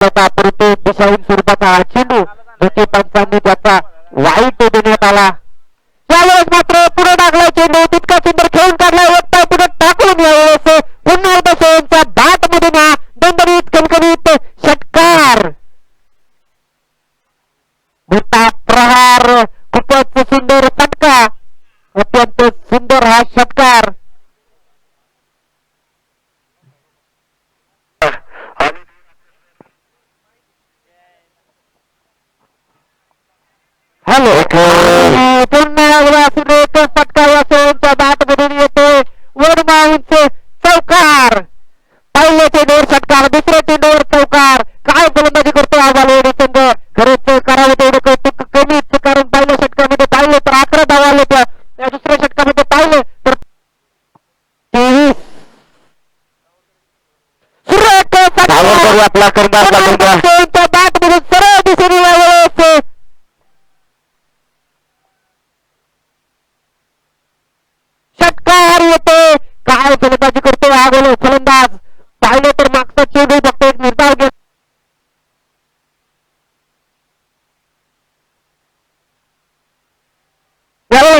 तात्पुरते दिशाहून स्वरूपाचा हा चेंडू ज्योती पंचांनी त्याचा वाईट देण्यात आला. यावेळेस मात्र पुढे टाकला चेंडू तितका सुंदर खेळून काढला एक पाय पुढे टाकून यावेळेस पुन्हा एकदा सोयींच्या बॅट मधून हा दणदणीत कणकणीत षटकार. मोठा प्रहार खूपच सुंदर फटका अत्यंत सुंदर हा षटकार. हॅलो. पुन्हा फटका या सोनच्या बॅट मधून येतोय वर माउंट चौकार. पहिल्या चेंडूवर षटकार दुसऱ्या चेंडूवर चौकार. काय गोलंदाजी करतो आम्हाला एवढे संघ खरंच करावं तेवढं कौतुक कमीच कारण पहिल्या षटकामध्ये पाहिलं तर अकरा धावा आल्या त्या. दुसऱ्या षटकामध्ये पाहिलं तर तेवीस. आपला कर्णधार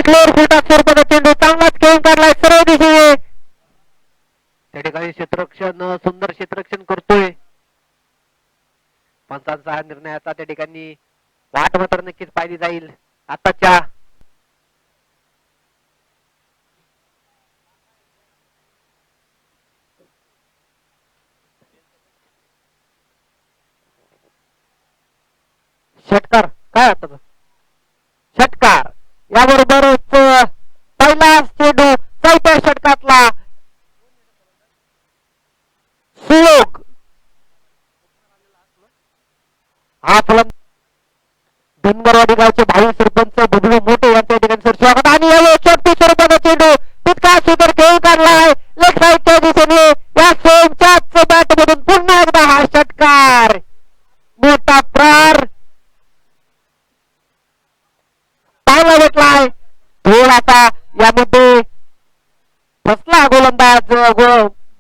यावेळेस लोअर स्वरूपाचा चेंडू चांगलाच खेळून काढलाय सर्व दिशेने. त्या ठिकाणी क्षेत्ररक्षण सुंदर क्षेत्ररक्षण करतोय. पंचांचा हा निर्णयाचा त्या ठिकाणी वाट मात्र नक्कीच पाहिली जाईल. आताच्या षटकार काय आता? षटकार. याबरोबर चौथ्या षटकातला श्लोक. हा फलंद धनगरवाडी गावचे भावी सरपंच बबलू मोठे यांच्या ठिकाणी सर स्वागत. आणि यावेळी छोटी स्वरूपाचा चेंडू तितका सुंदर खेळ काढलाय लेफ्ट साईडच्या दिशेने या सोमच्याच बॅट मधून पुन्हा एकदा हा षटकार. मोठा प्रार पाहायला भेटलाय थोडासा यामध्ये फसला गोलंदाज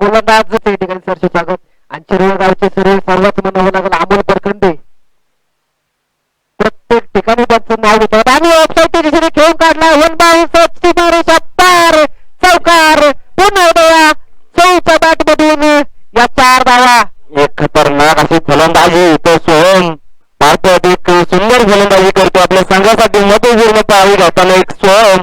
गोलंदाज त्या ठिकाणी सरचे स्वागत आणि शिरोळ गावचे सर्व सर्वच म्हणावं लागेल अमोल परखंडे. प्रत्येक ठिकाणी त्यांचं नाव घेतात. आणि ऑफसाईडच्या दिशेने खेळून काढला. वन बाय सीमारेषा पार चौकार. पुन्हा एकदा चौच्या बॅट मधून या चार धावा. एक खतरनाक अशी फलंदाजी. तो सोहम भारतात एक सुंदर फलंदाजी करतो. आपल्या संघासाठी महत्त्वपूर्ण पावी घालताना एक सोहम.